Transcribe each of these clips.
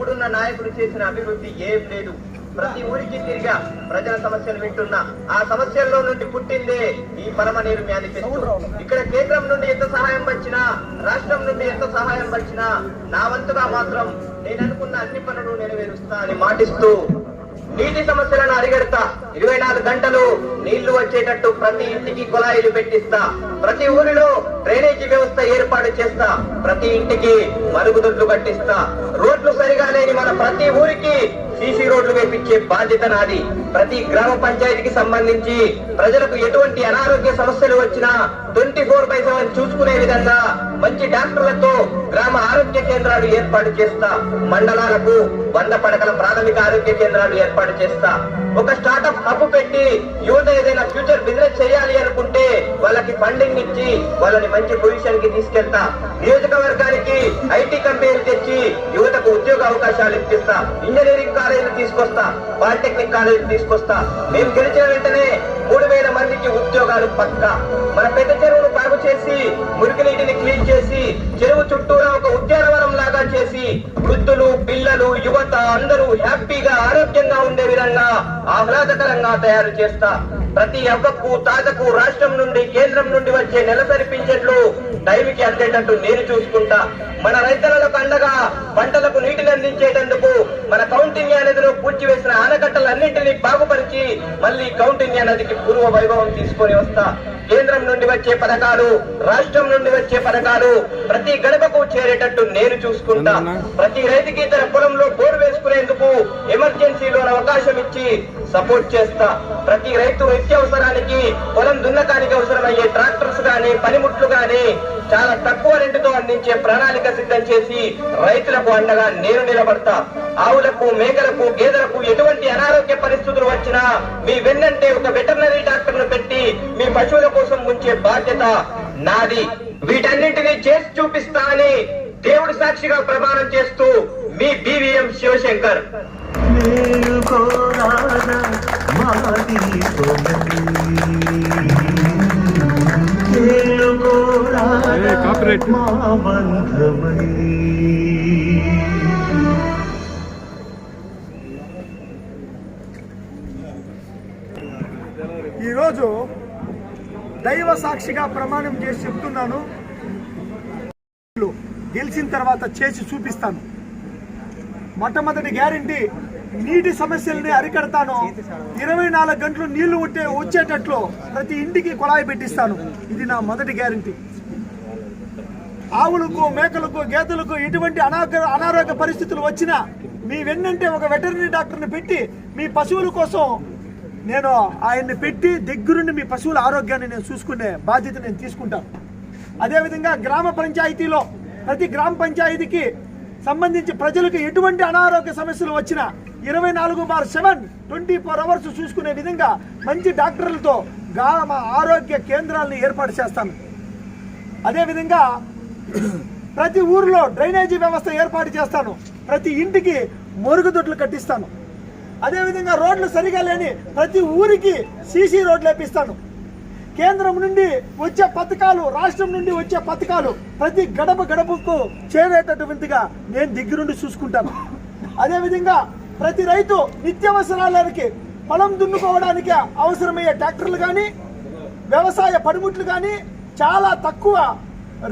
ఇప్పుడున్న నాయకులు చేసిన అభివృద్ధి ఏం లేదు. ప్రతి ఊరికి తిరిగా ప్రజల సమస్యలు వింటున్నా. ఆ సమస్యల్లో నుండి పుట్టిందే ఈ పరమనీరు మేనిఫెస్టో ఇక్కడ కేంద్రం నుండి ఎంత సహాయం వచ్చినా రాష్ట్రం నుండి ఎంత సహాయం వచ్చినా నా వంతుగా మాత్రం నేను అనుకున్న అన్ని పనులు నెరవేరుస్తా అని మాటిస్తూ నీటి సమస్యలను అరిగడతా. ఇరవై నాలుగు గంటలు నీళ్ళు వచ్చేటట్టు ప్రతి ఇంటికి కుళాయిలు పెట్టిస్తా. ప్రతి ఊరిలో డ్రైనేజీ వ్యవస్థ ఏర్పాటు చేస్తా. ప్రతి ఇంటికి మరుగుదొడ్లు కట్టిస్తా. రోడ్లు సరిగా లేని మన ప్రతి ఊరికి సీసీ రోడ్లు వేపించే బాధ్యత నాది. ప్రతి గ్రామ పంచాయతీకి సంబంధించి ప్రజలకు ఎటువంటి అనారోగ్య సమస్యలు వచ్చినా ట్వంటీ ఫోర్ బై సెవెన్ చూసుకునే విధంగా మంచి డాక్టర్లతో గ్రామ ఆరోగ్య కేంద్రాలు ఏర్పాటు చేస్తా. మండలాలకు వంద పడకల ప్రాథమిక ఆరోగ్య కేంద్రాలు ఏర్పాటు చేస్తా. ఒక స్టార్టప్ హబ్ పెట్టి యువత ఏదైనా ఫ్యూచర్ బిజినెస్ చేయాలి అనుకుంటే వాళ్ళకి ఫండింగ్ ఇచ్చి వాళ్ళని మంచి పొజిషన్కి తీసుకెళ్తా. నియోజకవర్గానికి ఐటీ కంపెనీలు తెచ్చి యువతకు ఉద్యోగ అవకాశాలు ఇప్పిస్తా. ఇంజనీరింగ్ కాలేజీలు తీసుకొస్తా పాలిటెక్నిక్ కాలేజీలు తీసుకొస్తా. మేము గెలిచిన వెంటనే మూడు వేల మందికి ఉద్యోగాలు పక్క. మన పెద్ద చెరువును బాగు చేసి మురికి నీటిని క్లీన్ చేసి చెరువు చుట్టూరా ఒక ఉద్యానవనం చేసి వృద్ధులు పిల్లలు యువత అందరూ హ్యాపీగా ఆరోగ్యంగా ఉండే విధంగా ఆహ్లాదకరంగా తయారు చేస్తా. ప్రతి అవ్వకు తాతకు రాష్ట్రం నుండి కేంద్రం నుండి వచ్చే నెలసరి పింఛన్లు టైంకి అందేటట్టు నేను చూసుకుంటా. మన రైతులకు అండగా పంటలకు నీటిని అందించేటందుకు మన కౌంటిన్యా నదిలో పూడ్చివేసిన ఆనకట్టలన్నింటినీ బాగుపరిచి మళ్ళీ కౌంటిన్యా నదికి పూర్వ వైభవం తీసుకొని వస్తా. కేంద్రం నుండి వచ్చే పథకాలు రాష్ట్రం నుండి వచ్చే పథకాలు ప్రతి గడపకు చేరేటట్టు నేను చూసుకుంటా. ప్రతి రైతుకి తన పొలంలో బోర్ వేసుకునేందుకు ఎమర్జెన్సీలో అవకాశం ఇచ్చి సపోర్ట్ చేస్తా. ప్రతి రైతు నిత్యావసరానికి పొలం దున్నకానికి అవసరమయ్యే ట్రాక్టర్స్ గాని పనిముట్లు గాని చాలా తక్కువ రెంటుతో అందించే ప్రణాళిక సిద్ధం చేసి రైతులకు అండగా నేను నిలబడతా. ఆవులకు మేకలకు గేదెలకు ఎటువంటి అనారోగ్య పరిస్థితులు వచ్చినా మీ వెన్నంటే ఒక వెటర్నరీ డాక్టర్ను పెట్టి మీ పశువుల కోసం ఉంచే బాధ్యత నాది. వీటన్నింటినీ చేసి చూపిస్తా అని దేవుడి సాక్షిగా ప్రమాణం చేస్తూ మీ బివిఎం శివశంకర్. ఈరోజు దైవ సాక్షిగా ప్రమాణం చేసి చెప్తున్నాను. గెలిచిన తర్వాత చేసి చూపిస్తాను. మొట్టమొదటి గ్యారంటీ నీటి సమస్యల్ని అరికడతాను. ఇరవై నాలుగు గంటలు నీళ్ళు ఉంటే వచ్చేటట్లు ప్రతి ఇంటికి కుళాయి పెట్టిస్తాను. ఇది నా మొదటి గ్యారంటీ. ఆవులకు మేకలకు గేదెలకు ఎటువంటి అనారోగ్య అనారోగ్య పరిస్థితులు వచ్చినా మీ వెన్నంటే ఒక వెటర్నరీ డాక్టర్ని పెట్టి మీ పశువుల కోసం నేను ఆయన్ని పెట్టి దగ్గరుండి మీ పశువుల ఆరోగ్యాన్ని నేను చూసుకునే బాధ్యత నేను తీసుకుంటాను. అదేవిధంగా గ్రామ పంచాయతీలో ప్రతి గ్రామ పంచాయతీకి సంబంధించి ప్రజలకు ఎటువంటి అనారోగ్య సమస్యలు వచ్చినా ఇరవై నాలుగు bar seven twenty four hours చూసుకునే విధంగా మంచి డాక్టర్లతో గ్రామ ఆరోగ్య కేంద్రాలను ఏర్పాటు చేస్తాను అదేవిధంగా ప్రతి ఊరిలో డ్రైనేజీ వ్యవస్థ ఏర్పాటు చేస్తాను. ప్రతి ఇంటికి మరుగుదొడ్లు కట్టిస్తాను. అదేవిధంగా రోడ్లు సరిగా లేని ప్రతి ఊరికి సీసీ రోడ్లు వేపిస్తాను. కేంద్రం నుండి వచ్చే పథకాలు రాష్ట్రం నుండి వచ్చే పథకాలు ప్రతి గడప గడపకు చేరేటటువంటిగా నేను దగ్గరుండి చూసుకుంటాను. అదేవిధంగా ప్రతి రైతు నిత్యావసరాలకి పొలం దున్నుకోవడానికి అవసరమయ్యే ట్రాక్టర్లు కానీ వ్యవసాయ పనిముట్లు కానీ చాలా తక్కువ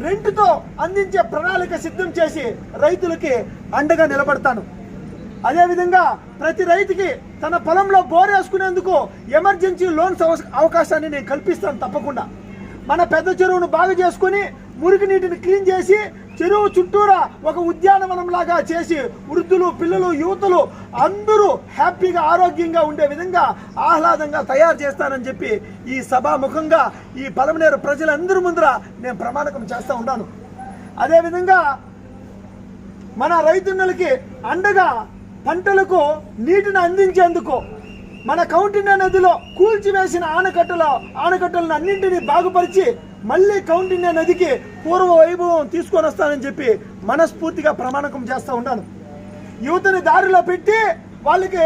రెంటుతో అందించే ప్రణాళిక సిద్ధం చేసి రైతులకి అండగా నిలబడతాను. అదేవిధంగా ప్రతి రైతుకి తన పొలంలో బోర్ వేసుకునేందుకు ఎమర్జెన్సీ లోన్స్ అవకాశాన్ని నేను కల్పిస్తాను తప్పకుండా. మన పెద్ద చెరువును బాగు చేసుకుని మురికి నీటిని క్లీన్ చేసి చెరువు చుట్టూరా ఒక ఉద్యానవనం లాగా చేసి వృద్ధులు పిల్లలు యువతులు అందరూ హ్యాపీగా ఆరోగ్యంగా ఉండే విధంగా ఆహ్లాదంగా తయారు చేస్తానని చెప్పి ఈ సభాముఖంగా ఈ పలమనేరు ప్రజలందరి ముందర నేను ప్రమాణకం చేస్తూ ఉన్నాను. అదేవిధంగా మన రైతన్నలకి అండగా పంటలకు నీటిని అందించేందుకు మన కౌంటిన్య నదిలో కూల్చివేసిన ఆనకట్టల ఆనకట్టలను అన్నింటినీ బాగుపరిచి మళ్ళీ కౌంటిన్య నదికి పూర్వ వైభవం తీసుకొని వస్తానని చెప్పి మనస్ఫూర్తిగా ప్రమాణకం చేస్తూ ఉన్నాను. యువతని దారిలో పెట్టి వాళ్ళకి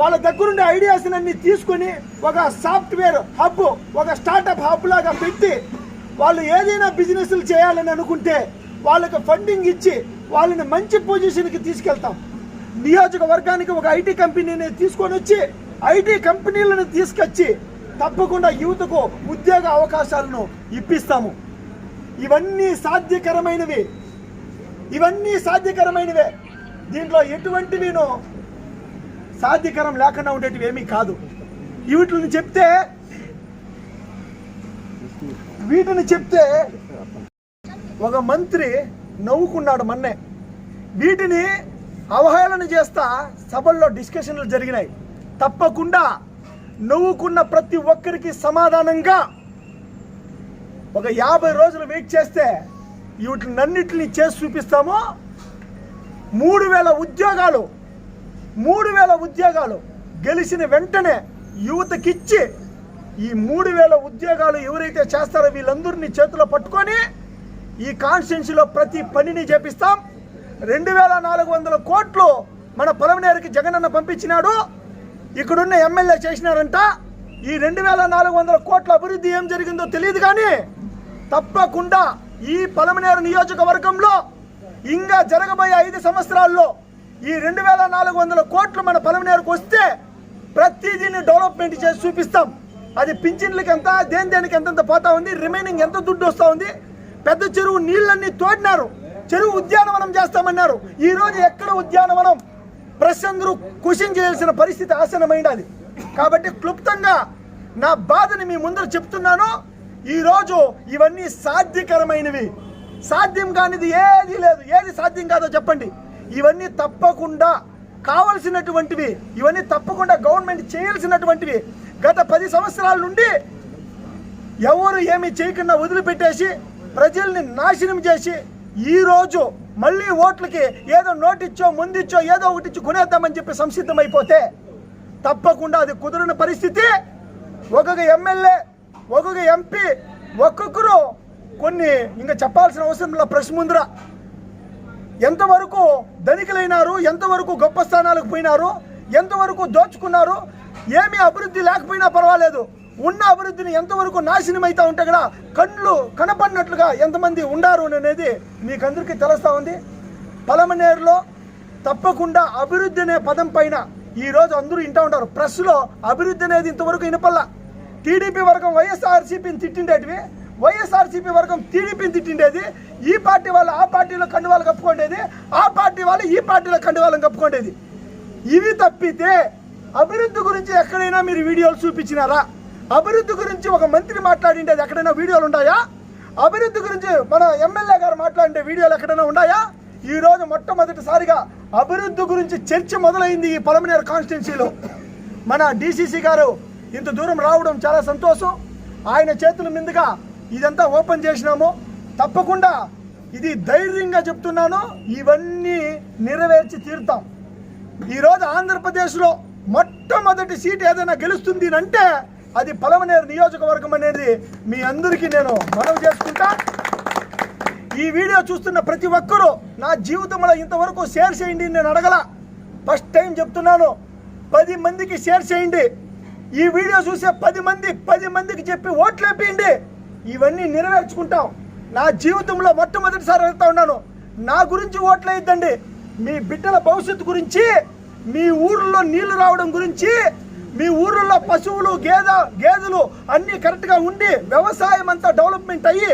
వాళ్ళ దగ్గరుండే ఐడియాస్ అన్ని తీసుకొని ఒక సాఫ్ట్వేర్ హబ్ ఒక స్టార్టప్ హబ్ లాగా పెట్టి వాళ్ళు ఏదైనా బిజినెస్లు చేయాలని అనుకుంటే వాళ్ళకి ఫండింగ్ ఇచ్చి వాళ్ళని మంచి పొజిషన్కి తీసుకెళ్తాం. నియోజకవర్గానికి ఒక ఐటీ కంపెనీని తీసుకొని వచ్చి ఐటీ కంపెనీలను తీసుకొచ్చి తప్పకుండా యువతకు ఉద్యోగ అవకాశాలను ఇప్పిస్తాము. ఇవన్నీ సాధ్యకరమైనవి. ఇవన్నీ సాధ్యకరమైనవే. దీంట్లో ఎటువంటి నేను సాధ్యకరం లేకుండా ఉండేటివి ఏమీ కాదు. వీటిని చెప్తే వీటిని చెప్తే ఒక మంత్రి నవ్వుకున్నాడు మొన్నే. వీటిని అవహేళన చేస్తా సభల్లో డిస్కషన్లు జరిగినాయి. తప్పకుండా నవ్వుకున్న ప్రతి ఒక్కరికి సమాధానంగా ఒక యాభై రోజులు వెయిట్ చేస్తే వీటినన్నిటిని చేసి చూపిస్తాము. మూడు వేల ఉద్యోగాలు మూడు వేల ఉద్యోగాలు గెలిచిన వెంటనే యువతకిచ్చి ఈ మూడు వేల ఉద్యోగాలు ఎవరైతే చేస్తారో వీళ్ళందరినీ చేతిలో పట్టుకొని ఈ కాన్స్టిట్యున్సీలో ప్రతి పనిని చేపిస్తాం. రెండు వేల నాలుగు వందల కోట్లు మన పొలమనేరుకి జగనన్న పంపించినాడు. ఇక్కడున్న ఎమ్మెల్యే చేసినారంట. ఈ రెండు వేల నాలుగు వందల కోట్ల అభివృద్ధి ఏం జరిగిందో తెలియదు కానీ తప్పకుండా ఈ పలమనేరు నియోజకవర్గంలో ఇంకా జరగబోయే ఐదు సంవత్సరాల్లో ఈ రెండు వేల నాలుగు వందల కోట్లు మన పలమనేరుకు వస్తే ప్రతిదీని డెవలప్మెంట్ చేసి చూపిస్తాం. అది పింఛన్లకి ఎంత దేని దేనికి ఎంతెంత పోతా ఉంది రిమైనింగ్ ఎంత దుడ్డు వస్తూ ఉంది పెద్ద చెరువు నీళ్ళన్నీ తోడినారు. చెరువు ఉద్యానవనం చేస్తామన్నారు. ఈ రోజు ఎక్కడ ఉద్యానవనం? ప్రెస్ అందరూ క్వశ్చన్ చేయాల్సిన పరిస్థితి ఆసనమైనది కాబట్టి క్లుప్తంగా నా బాధని మీ ముందర చెప్తున్నాను. ఈరోజు ఇవన్నీ సాధ్యకరమైనవి. సాధ్యం కానిది ఏది లేదు. ఏది సాధ్యం కాదో చెప్పండి. ఇవన్నీ తప్పకుండా కావలసినటువంటివి ఇవన్నీ తప్పకుండా గవర్నమెంట్ చేయాల్సినటువంటివి గత పది సంవత్సరాల నుండి ఎవరు ఏమి చేయకుండా వదిలిపెట్టేసి ప్రజల్ని నాశనం చేసి ఈరోజు మళ్ళీ ఓట్లకి ఏదో నోటిచ్చో ముందిచ్చో ఏదో ఒకటి ఇచ్చి కొనేద్దామని చెప్పి సంసిద్ధమైపోతే తప్పకుండా అది కుదరని పరిస్థితి. ఒక్కొక్క ఎమ్మెల్యే ఒక్కొక్క ఎంపీ ఒక్కొక్కరు కొన్ని ఇంకా చెప్పాల్సిన అవసరం లేదు. ప్రశ్న ముందర ఎంతవరకు ధనికులైనారు ఎంతవరకు గొప్ప స్థానాలకు పోయినారు ఎంతవరకు దోచుకున్నారు ఏమీ అభివృద్ధి లేకపోయినా పర్వాలేదు. ఉన్న అభివృద్ధిని ఎంతవరకు నాశనం అవుతా ఉంటే కూడా కళ్ళు కనపడినట్లుగా ఎంతమంది ఉండారు అనేది మీకు అందరికీ తెలుస్తూ ఉంది. పలమనేరులో తప్పకుండా అభివృద్ధి అనే పదం పైన ఈ రోజు అందరూ ఇంటా ఉంటారు. ప్రెస్లో అభివృద్ధి అనేది ఇంతవరకు వినపల్లా టీడీపీ వర్గం వైఎస్ఆర్సీపీని తిట్టిండేటివి. వైఎస్ఆర్సీపీ వర్గం టీడీపీని తిట్టిండేది. ఈ పార్టీ వాళ్ళు ఆ పార్టీలో కండువాలు కప్పుకోండేది. ఆ పార్టీ వాళ్ళు ఈ పార్టీలో కండువాలను కప్పుకోండేది. ఇవి తప్పితే అభివృద్ధి గురించి ఎక్కడైనా మీరు వీడియోలు చూపించినారా? అభివృద్ధి గురించి ఒక మంత్రి మాట్లాడిండేది ఎక్కడైనా వీడియోలు ఉన్నాయా అభివృద్ధి గురించి మన ఎమ్మెల్యే గారు మాట్లాడే వీడియోలు ఎక్కడైనా ఉన్నాయా ఈ రోజు మొట్టమొదటిసారిగా అభివృద్ధి గురించి చర్చ మొదలైంది ఈ పొలమనేరు కాన్స్టిట్యున్సీలో మన డీసీసీ గారు ఇంత దూరం రావడం చాలా సంతోషం. ఆయన చేతుల మీదుగా ఇదంతా ఓపెన్ చేసినాము. తప్పకుండా ఇది ధైర్యంగా చెప్తున్నాను. ఇవన్నీ నెరవేర్చి తీరుతాం. ఈరోజు ఆంధ్రప్రదేశ్లో మొట్టమొదటి సీట్ ఏదైనా గెలుస్తుంది అంటే అది పలమనేరు నియోజకవర్గం అనేది మీ అందరికీ నేను మనవి చేసుకుంటా. ఈ వీడియో చూస్తున్న ప్రతి ఒక్కరూ నా జీవితంలో ఇంతవరకు షేర్ చేయండి నేను అడగల. ఫస్ట్ టైం చెప్తున్నాను పది మందికి షేర్ చేయండి. ఈ వీడియో చూసే పది మంది పది మందికి చెప్పి ఓట్లు వేపియండి. ఇవన్నీ నెరవేర్చుకుంటాం. నా జీవితంలో మొట్టమొదటిసారి వెళ్తా ఉన్నాను. నా గురించి ఓట్లు వేయద్దండి. మీ బిడ్డల భవిష్యత్తు గురించి మీ ఊర్లో నీళ్ళు రావడం గురించి మీ ఊర్లలో పశువులు గేద గేదెలు అన్నీ కరెక్ట్గా ఉండి వ్యవసాయం అంతా డెవలప్మెంట్ అయ్యి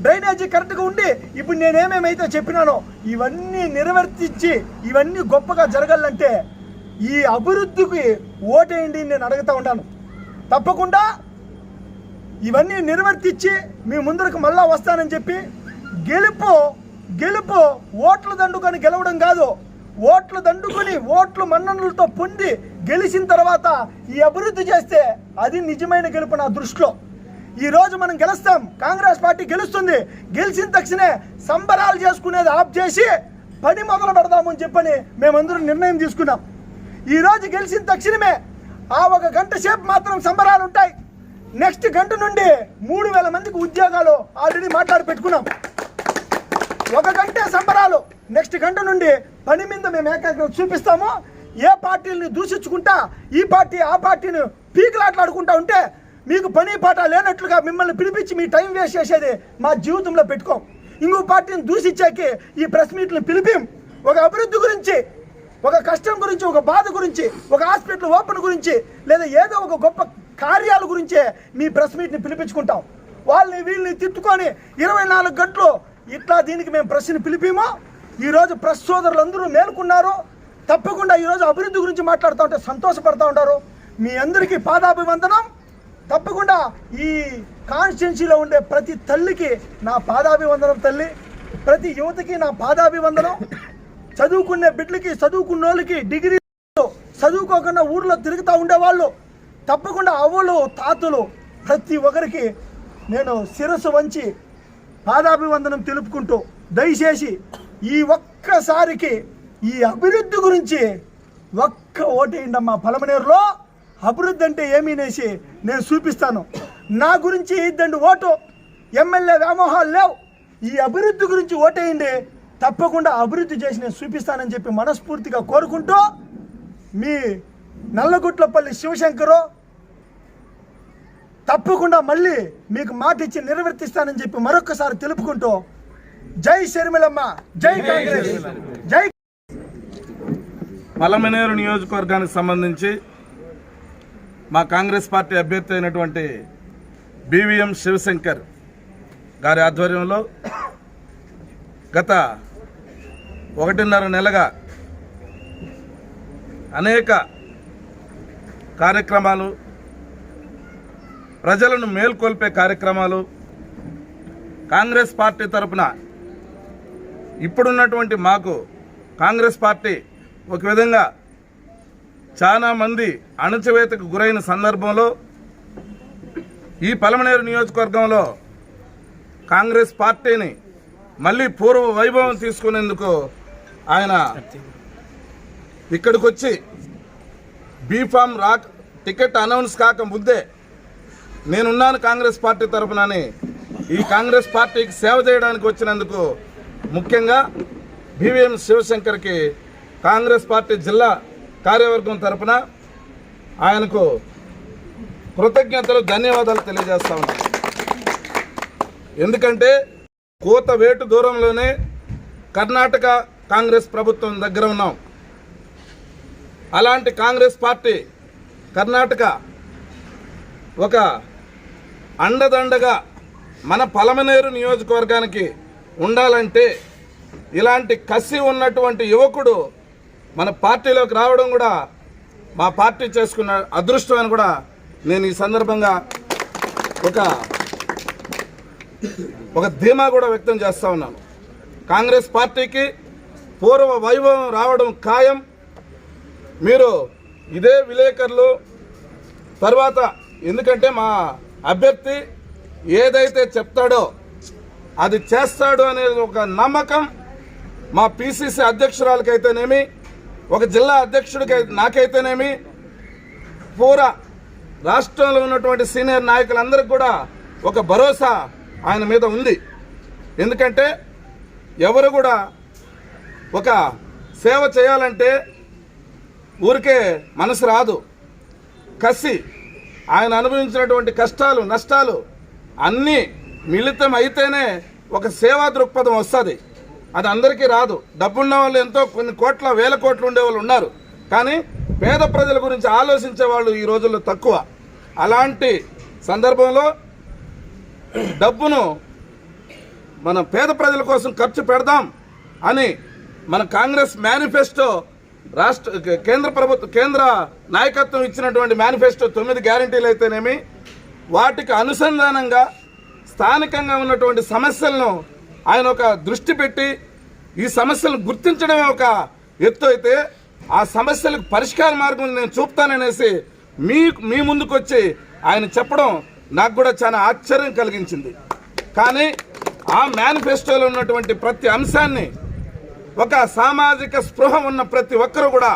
డ్రైనేజీ కరెక్ట్గా ఉండి ఇప్పుడు నేనేమేమైతే చెప్పినానో ఇవన్నీ నిర్వర్తించి ఇవన్నీ గొప్పగా జరగాలంటే ఈ అభివృద్ధికి ఓటేయండి నేను అడుగుతా ఉన్నాను. తప్పకుండా ఇవన్నీ నిర్వర్తించి మీ ముందరకు మళ్ళా వస్తానని చెప్పి గెలుపు గెలుపు ఓట్లు దండుకొని గెలవడం కాదు ఓట్లు దండుకొని ఓట్లు మన్ననలతో పొంది గెలిచిన తర్వాత ఈ అభివృద్ధి చేస్తే అది నిజమైన గెలుపు నా దృష్టిలో. ఈ రోజు మనం గెలుస్తాం. కాంగ్రెస్ పార్టీ గెలుస్తుంది. గెలిచిన తక్షణే సంబరాలు చేసుకునేది ఆఫ్ చేసి పని మొదలు పెడదామని చెప్పని మేమందరం నిర్ణయం తీసుకున్నాం. ఈ రోజు గెలిచిన తక్షణమే ఆ ఒక గంట సేపు మాత్రం సంబరాలు ఉంటాయి. నెక్స్ట్ గంట నుండి మూడు వేల మందికి ఉద్యోగాలు ఆల్రెడీ మాట్లాడి పెట్టుకున్నాం. ఒక గంటే సంబరాలు. నెక్స్ట్ గంట నుండి పని మీద మేము ఏకాగ్రత చూపిస్తాము. ఏ పార్టీని దూషించుకుంటా ఈ పార్టీ ఆ పార్టీని పీకులాట్లాడుకుంటా ఉంటే మీకు పని పాట లేనట్లుగా మిమ్మల్ని పిలిపించి మీ టైం వేస్ట్ చేసేది మా జీవితంలో పెట్టుకోం. ఇంకో పార్టీని దూషించాకి ఈ ప్రెస్ మీట్లు పిలిపిం. ఒక అభివృద్ధి గురించి ఒక కష్టం గురించి ఒక బాధ గురించి ఒక హాస్పిటల్ ఓపెన్ గురించి లేదా ఏదో ఒక గొప్ప కార్యాల గురించే మీ ప్రెస్ మీట్ని పిలిపించుకుంటాం. వాళ్ళని వీళ్ళని తిట్టుకొని ఇరవై నాలుగు గంటలు ఇట్లా దీనికి మేము ప్రెస్ని పిలిపిమో. ఈరోజు ప్రెస్ సోదరులు అందరూ మేలుకున్నారు. తప్పకుండా ఈరోజు అభివృద్ధి గురించి మాట్లాడుతూ ఉంటే సంతోషపడుతూ ఉంటారు మీ అందరికీ పాదాభివందనం. తప్పకుండా ఈ కాన్స్టిట్యున్సీలో ఉండే ప్రతి తల్లికి నా పాదాభివందనం తల్లి. ప్రతి యువతకి నా పాదాభివందనం. చదువుకునే బిడ్డలకి చదువుకున్న వాళ్ళకి డిగ్రీ చదువుకోకుండా ఊర్లో తిరుగుతూ ఉండేవాళ్ళు. తప్పకుండా అవ్వలు తాతలు ప్రతి ఒక్కరికి నేను శిరస్సు వంచి పాదాభివందనం తెలుపుకుంటూ దయచేసి ఈ ఒక్కసారికి ఈ అభివృద్ధి గురించి ఒక్క ఓటేయండమ్మా పలమనేరులో. అభివృద్ధి అంటే ఏమీ నేసి నేను చూపిస్తాను. నా గురించి ఇద్దండి ఓటు. ఎమ్మెల్యే వ్యామోహాలు లేవు. ఈ అభివృద్ధి గురించి ఓటేయండి. తప్పకుండా అభివృద్ధి చేసి నేను చూపిస్తానని చెప్పి మనస్ఫూర్తిగా కోరుకుంటూ మీ నల్లగుట్లపల్లి శివశంకరు తప్పకుండా మళ్ళీ మీకు మాట ఇచ్చి నిర్వర్తిస్తానని చెప్పి మరొకసారి తెలుపుకుంటూ జై శర్మిలమ్మ జై కాంగ్రెస్ జై పలమనేరు నియోజకవర్గానికి సంబంధించి మా కాంగ్రెస్ పార్టీ అభ్యర్థి అయినటువంటి బీవీఎం శివశంకర్ గారి ఆధ్వర్యంలో గత ఒకటిన్నర నెలగా అనేక కార్యక్రమాలు ప్రజలను మేల్కొల్పే కార్యక్రమాలు కాంగ్రెస్ పార్టీ తరపున ఇప్పుడున్నటువంటి మాకు కాంగ్రెస్ పార్టీ ఒక విధంగా చాలా మంది అణచివేతకు గురైన సందర్భంలో ఈ పలమనేరు నియోజకవర్గంలో కాంగ్రెస్ పార్టీని మళ్ళీ పూర్వ వైభవం తీసుకునేందుకు ఆయన ఇక్కడికి వచ్చి బీఫామ్ రాక్ టికెట్ అనౌన్స్ కాక ముందే నేనున్నాను కాంగ్రెస్ పార్టీ తరఫునని ఈ కాంగ్రెస్ పార్టీకి సేవ చేయడానికి వచ్చినందుకు ముఖ్యంగా బీవీఎం శివశంకర్కి కాంగ్రెస్ పార్టీ జిల్లా కార్యవర్గం తరఫున ఆయనకు కృతజ్ఞతలు ధన్యవాదాలు తెలియజేస్తా ఉన్నాను ఎందుకంటే కోత వేటు దూరంలోనే కర్ణాటక కాంగ్రెస్ ప్రభుత్వం దగ్గర ఉన్నాం. అలాంటి కాంగ్రెస్ పార్టీ కర్ణాటక ఒక అండదండగా మన పలమనేరు నియోజకవర్గానికి ఉండాలంటే ఇలాంటి కసి ఉన్నటువంటి యువకుడు మన పార్టీలోకి రావడం కూడా మా పార్టీ చేసుకున్న అదృష్టం అని కూడా నేను ఈ సందర్భంగా ఒక ఒక ధీమా కూడా వ్యక్తం చేస్తూ ఉన్నాను. కాంగ్రెస్ పార్టీకి పూర్వ వైభవం రావడం ఖాయం. మీరు ఇదే విలేకరులు తర్వాత ఎందుకంటే మా అభ్యర్థి ఏదైతే చెప్తాడో అది చేస్తాడు అనేది ఒక నమ్మకం మా పిసిసి అధ్యక్షురాలకైతేనేమి ఒక జిల్లా అధ్యక్షుడికి నాకైతేనేమి పూరా రాష్ట్రంలో ఉన్నటువంటి సీనియర్ నాయకులందరికీ కూడా ఒక భరోసా ఆయన మీద ఉంది. ఎందుకంటే ఎవరు కూడా ఒక సేవ చేయాలంటే ఊరికే మనసు రాదు. కసి ఆయన అనుభవించినటువంటి కష్టాలు నష్టాలు అన్నీ మిళితం అయితేనే ఒక సేవా దృక్పథం వస్తుంది. అది అందరికీ రాదు. డబ్బున్న వాళ్ళు ఎంతో కొన్ని కోట్ల వేల కోట్లు ఉండే వాళ్ళు ఉన్నారు. కానీ పేద ప్రజల గురించి ఆలోచించే వాళ్ళు ఈ రోజుల్లో తక్కువ. అలాంటి సందర్భంలో డబ్బును మన పేద ప్రజల కోసం ఖర్చు పెడదాం అని మన కాంగ్రెస్ మేనిఫెస్టో రాష్ట్ర కేంద్ర ప్రభుత్వ కేంద్ర నాయకత్వం ఇచ్చినటువంటి మేనిఫెస్టో తొమ్మిది గ్యారంటీలు అయితేనేమి వాటికి అనుసంధానంగా స్థానికంగా ఉన్నటువంటి సమస్యలను ఆయన ఒక దృష్టి పెట్టి ఈ సమస్యలను గుర్తించడమే ఒక ఎత్తు అయితే ఆ సమస్యలకు పరిష్కార మార్గం నేను చూపుతాననేసి మీ మీ ముందుకు వచ్చి ఆయన చెప్పడం నాకు కూడా చాలా ఆశ్చర్యం కలిగించింది. కానీ ఆ మేనిఫెస్టోలో ఉన్నటువంటి ప్రతి అంశాన్ని ఒక సామాజిక స్పృహ ఉన్న ప్రతి ఒక్కరు కూడా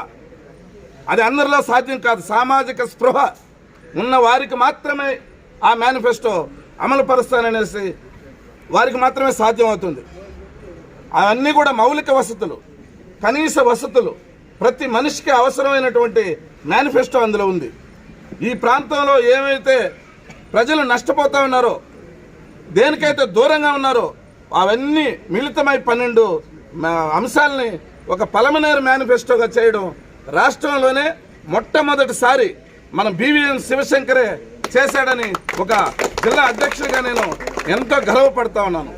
అది అందరిలో సాధ్యం కాదు సామాజిక స్పృహ ఉన్న వారికి మాత్రమే ఆ మేనిఫెస్టో అమలు పరుస్తాననేసి వారికి మాత్రమే సాధ్యం అవుతుంది అవన్నీ కూడా మౌలిక వసతులు కనీస వసతులు. ప్రతి మనిషికి అవసరమైనటువంటి మేనిఫెస్టో అందులో ఉంది. ఈ ప్రాంతంలో ఏమైతే ప్రజలు నష్టపోతూ ఉన్నారో దేనికైతే దూరంగా ఉన్నారో అవన్నీ మిళితమై పన్నెండు అంశాలని ఒక పలమనేరు మేనిఫెస్టోగా చేయడం రాష్ట్రంలోనే మొట్టమొదటిసారి మన బీవీఎన్ శివశంకరే చేశాడని ఒక జిల్లా అధ్యక్షుడిగా నేను ఎంతో గర్వపడతా ఉన్నాను.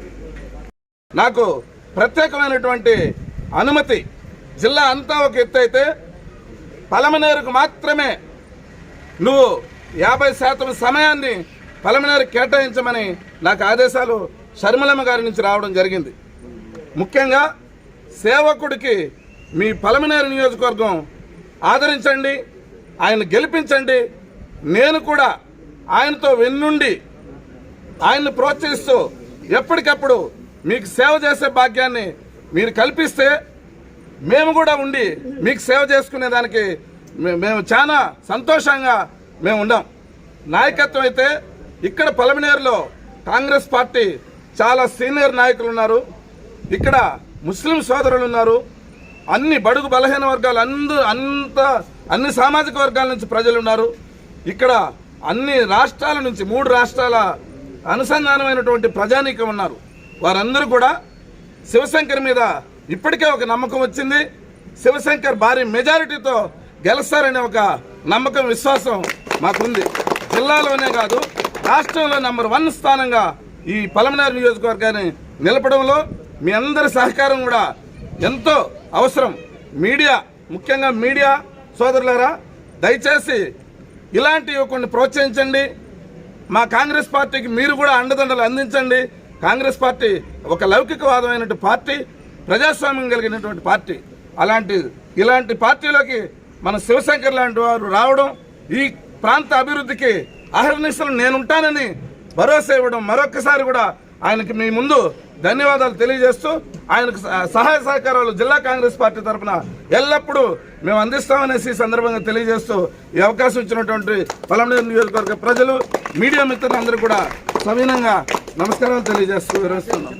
నాకు ప్రత్యేకమైనటువంటి అనుమతి జిల్లా అంతా ఒక ఎత్తు అయితే పలమనేరుకు మాత్రమే నువ్వు యాభై శాతం సమయాన్ని పలమనేరు కేటాయించమని నాకు ఆదేశాలు షర్మిలమ్మ గారి నుంచి రావడం జరిగింది. ముఖ్యంగా సేవకుడికి మీ పలమనేరు నియోజకవర్గం ఆదరించండి ఆయన గెలిపించండి నేను కూడా ఆయనతో వెన్నుండి ఆయన్ని ప్రోత్సహిస్తూ ఎప్పటికప్పుడు మీకు సేవ చేసే భాగ్యాన్ని మీరు కల్పిస్తే మేము కూడా ఉండి మీకు సేవ చేసుకునే దానికి మేము చాలా సంతోషంగా మేము ఉన్నాం నాయకత్వం అయితే ఇక్కడ పలమనేరులో కాంగ్రెస్ పార్టీ చాలా సీనియర్ నాయకులు ఉన్నారు. ఇక్కడ ముస్లిం సోదరులు ఉన్నారు. అన్ని బడుగు బలహీన వర్గాలు అందు అంత అన్ని సామాజిక వర్గాల నుంచి ప్రజలు ఉన్నారు. ఇక్కడ అన్ని రాష్ట్రాల నుంచి మూడు రాష్ట్రాల అనుసంధానమైనటువంటి ప్రజానీకం ఉన్నారు వారందరూ కూడా శివశంకర్ మీద ఇప్పటికే ఒక నమ్మకం వచ్చింది. శివశంకర్ భారీ మెజారిటీతో గెలుస్తారనే ఒక నమ్మకం విశ్వాసం మాకుంది. జిల్లాలోనే కాదు రాష్ట్రంలో నెంబర్ వన్ స్థానంగా ఈ పలమనేరు నియోజకవర్గాన్ని నిలపడంలో మీ అందరి సహకారం కూడా ఎంతో అవసరం. మీడియా ముఖ్యంగా మీడియా సోదరులారా దయచేసి ఇలాంటివి కొన్ని ప్రోత్సహించండి. మా కాంగ్రెస్ పార్టీకి మీరు కూడా అండదండలు అందించండి. కాంగ్రెస్ పార్టీ ఒక లౌకికవాదమైనటువంటి పార్టీ ప్రజాస్వామ్యం కలిగినటువంటి పార్టీ. అలాంటి ఇలాంటి పార్టీలోకి మన శివశంకర్ లాంటి వారు రావడం ఈ ప్రాంత అభివృద్ధికి అహర్నిశలు నేనుంటానని భరోసా ఇవ్వడం మరొకసారి కూడా ఆయనకి మీ ముందు ధన్యవాదాలు తెలియజేస్తూ ఆయనకు సహ- సహాయ సహకారాలు జిల్లా కాంగ్రెస్ పార్టీ తరఫున ఎల్లప్పుడూ మేము అందిస్తామనేసి సందర్భంగా తెలియజేస్తూ ఈ అవకాశం ఇచ్చినటువంటి పలమనేరు నియోజకవర్గ ప్రజలు మీడియా మిత్రులందరూ కూడా సవినంగా నమస్కారాలు తెలియజేస్తూ వివరిస్తున్నాం